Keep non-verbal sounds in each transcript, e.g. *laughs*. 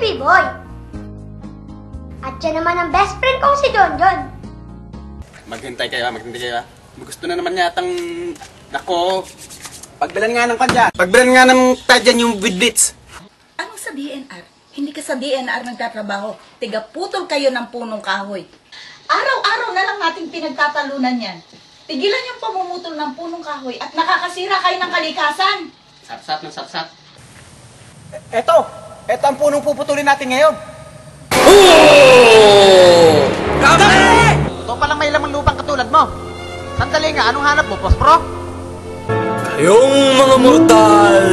B-Boy. At siya naman ang best friend kong si Don Don. Maghintay kayo, ah, maghintay kayo. ah. Gusto na naman yatang... Nako, pagbilan nga ng kanya. Pagbilan nga ng tadyan yung with bits. Anong sa DNR? Hindi ka sa DNR nagtatrabaho. Tiga putol kayo ng punong kahoy. Araw-araw na lang nating pinagtatalunan yan. Tigilan yung pamumutol ng punong kahoy at nakakasira kayo ng kalikasan. Sarsat ng sarsat. Eto, eto ang punong puputulin natin ngayon. Ito palang may lamang lupang katulad mo. Sandali nga, anong hanap mo, Pospro? Kayong mga mortal,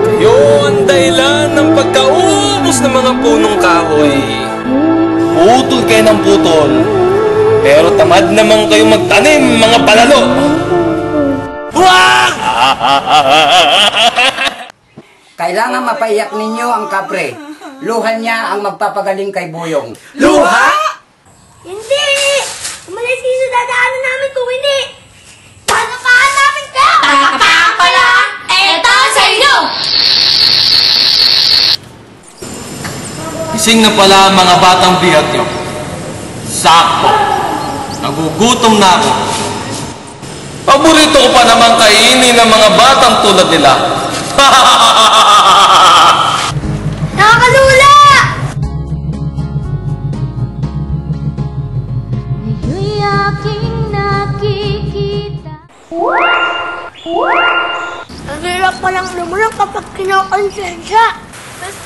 kayo ang dahilan ng pagkaubos ng mga punong kahoy. Putol kayo ng putol, pero tamad naman kayo magtanim, mga palalo. Huwag! *laughs* Kailangan mapaiyak ninyo ang kapre. Luhan niya ang magpapagaling kay Buyong. Luha! Hindi! Umalis kayo sa dadaanan namin kung hindi! Panakaan namin ka! Panakaan pala! Eto sa inyo! Ising na pala ang mga batang bihat nyo. Sakto. Nagugutom na ako. Paborito ko pa naman kainin ng mga batang tulad nila. *laughs* aking nakikita Ang hirap palang lumulong kapag kinakonsensya. Best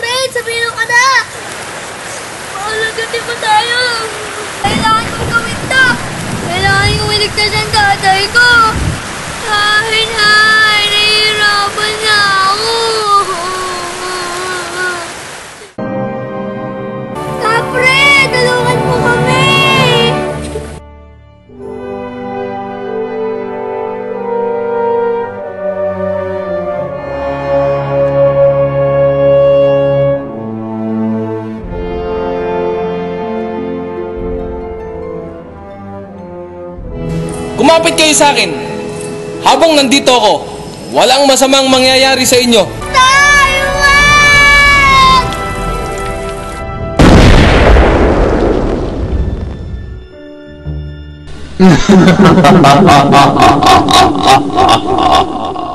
Kumapit kayo sa akin. Habang nandito ako, walang masamang mangyayari sa inyo. Tayo! Wag! *laughs*